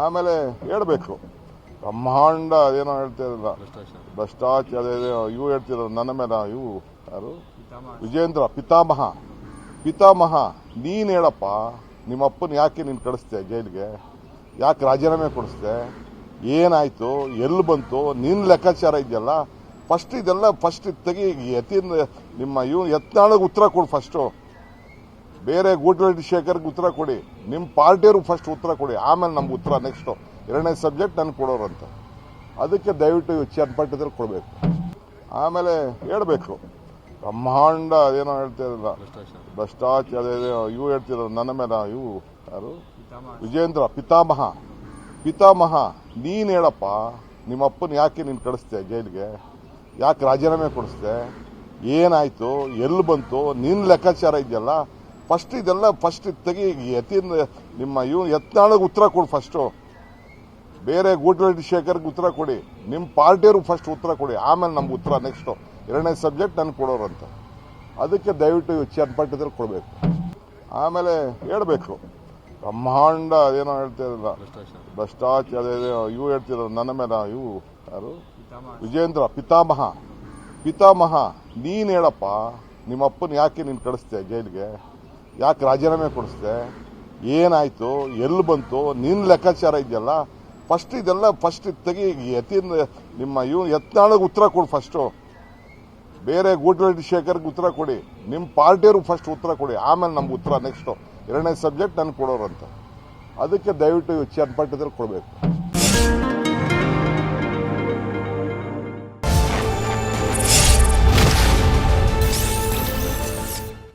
ಆಮೇಲೆ ಹೇಳ್ಬೇಕು. ಬ್ರಹ್ಮಾಂಡ ಅದೇನೋ ಹೇಳ್ತಿರಲ್ಲ ಭ್ರಷ್ಟಾಚಾರ ಇವು ಹೇಳ್ತಿರೋ ನನ್ನ ಮೇಲೆ ಇವು ಯಾರು? ವಿಜೇಂದ್ರ ಪಿತಾಮಹ. ಪಿತಾಮಹ, ನೀನ್ ಹೇಳಪ್ಪ ನಿಮ್ಮ ಅಪ್ಪನ ಯಾಕೆ ನೀನು ಕಳಿಸ್ತೆ ಜೈಲಿಗೆ? ಯಾಕೆ ರಾಜೀನಾಮೆ ಕೊಡಿಸ್ದೆ? ಏನಾಯ್ತು? ಎಲ್ಲಿ ಬಂತು? ನಿನ್ನ ಲೆಕ್ಕಾಚಾರ ಇದೆಯಲ್ಲ? ಫಸ್ಟ್ ಇದೆಲ್ಲ ಫಸ್ಟ್ ತೆಗಿ ಎತ್ತಿನ ನಿಮ್ಮ ಇವ್ ಯತ್ನಾಳಿಗೆ ಉತ್ತರ ಕೊಡು ಫಸ್ಟು ಬೇರೆ ಗೂಟರೆಡ್ಡಿ ಶೇಖರ್ಗೆ ಉತ್ತರ ಕೊಡಿ. ನಿಮ್ಮ ಪಾರ್ಟಿಯವ್ರಿಗೆ ಫಸ್ಟ್ ಉತ್ತರ ಕೊಡಿ. ಆಮೇಲೆ ನಮ್ಗೆ ಉತ್ತರ ನೆಕ್ಸ್ಟ್ ಎರಡನೇ ಸಬ್ಜೆಕ್ಟ್ ನನಗೆ ಕೊಡೋರಂತ. ಅದಕ್ಕೆ ದಯವಿಟ್ಟು ಚನ್ಪಟ್ಟಿದ್ರೆ ಕೊಡಬೇಕು. ಆಮೇಲೆ ಹೇಳಬೇಕು. ಬ್ರಹ್ಮಾಂಡ ಅದೇನೋ ಹೇಳ್ತಿರಲ್ಲ ಭ್ರಷ್ಟಾಚಾರ ಇವು ಹೇಳ್ತಿರೋ ನನ್ನ ಮೇಲೆ ಇವು ಯಾರು? ವಿಜೇಂದ್ರ ಪಿತಾಮಹ. ಪಿತಾಮಹ, ನೀನು ಹೇಳಪ್ಪ ನಿಮ್ಮ ಅಪ್ಪನ ಯಾಕೆ ನೀನು ಕಳಿಸ್ದೆ ಜೈಲಿಗೆ? ಯಾಕೆ ರಾಜೀನಾಮೆ ಕೊಡಿಸ್ದೆ? ಏನಾಯ್ತು? ಎಲ್ಲಿ ಬಂತು? ನಿನ್ನ ಲೆಕ್ಕಾಚಾರ ಇದೆಯಲ್ಲ? ಫಸ್ಟ್ ಇದೆಲ್ಲ ಫಸ್ಟ್ ತೆಗಿ ಯತಿನ್ ನಿಮ್ಮ ಇವ್ ಯತ್ನಾಳಗೆ ಉತ್ತರ ಕೊಡು ಫಸ್ಟು ಬೇರೆ ಗೂಟರೆಡ್ಡಿ ಶೇಖರ್ಗೆ ಉತ್ತರ ಕೊಡಿ. ನಿಮ್ಮ ಪಾರ್ಟಿಯವ್ರಿಗೆ ಫಸ್ಟ್ ಉತ್ತರ ಕೊಡಿ. ಆಮೇಲೆ ನಮ್ಗೆ ಉತ್ತರ ನೆಕ್ಸ್ಟ್ ಎರಡನೇ ಸಬ್ಜೆಕ್ಟ್ ನನ್ಗೆ ಕೊಡೋರಂತ. ಅದಕ್ಕೆ ದಯವಿಟ್ಟು ಚನ್ನಪಟ್ಟದಲ್ಲಿ ಕೊಡಬೇಕು. ಆಮೇಲೆ ಹೇಳಬೇಕು. ಬ್ರಹ್ಮಾಂಡ ಅದೇನೋ ಹೇಳ್ತಿರಲ್ಲ ಭ್ರಷ್ಟಾಚಾರ ಇವು ಹೇಳ್ತಿರೋ ನನ್ನ ಮೇಲೆ ಇವು ಯಾರು? ವಿಜೇಂದ್ರ ಪಿತಾಮಹ. ಪಿತಾಮಹ ನೀನು ಹೇಳಪ್ಪ. ನಿಮ್ಮಪ್ಪನ ಯಾಕೆ ನೀನು ಕಳಿಸ್ತೀಯ ಜೈಲಿಗೆ? ಯಾಕೆ ರಾಜೀನಾಮೆ ಕೊಡಿಸ್ದೆ? ಏನಾಯ್ತು? ಎಲ್ಲಿ ಬಂತು? ನಿನ್ನ ಲೆಕ್ಕಾಚಾರ ಇದೆಯಲ್ಲ? ಫಸ್ಟ್ ಇದೆಲ್ಲ ಫಸ್ಟ್ ತೆಗಿ, ಯತಿನ್, ನಿಮ್ಮ ಇವ್ ಯತ್ನಾಳಿಗೆ ಉತ್ತರ ಕೊಡು ಫಸ್ಟು ಬೇರೆ ಗೂಟರೆಡ್ಡಿ ಶೇಖರ್ಗೆ ಉತ್ತರ ಕೊಡಿ. ನಿಮ್ಮ ಪಾರ್ಟಿಯವ್ರಿಗೆ ಫಸ್ಟ್ ಉತ್ತರ ಕೊಡಿ. ಆಮೇಲೆ ನಮ್ಗೆ ಉತ್ತರ ನೆಕ್ಸ್ಟ್ ಎರಡನೇ ಸಬ್ಜೆಕ್ಟ್ ನಾನು ಕೊಡೋರು ಅಂತ ಅದಕ್ಕೆ ದಯವಿಟ್ಟು ಚನ್ನಪಟ್ಟದಲ್ಲಿ ಕೊಡಬೇಕು.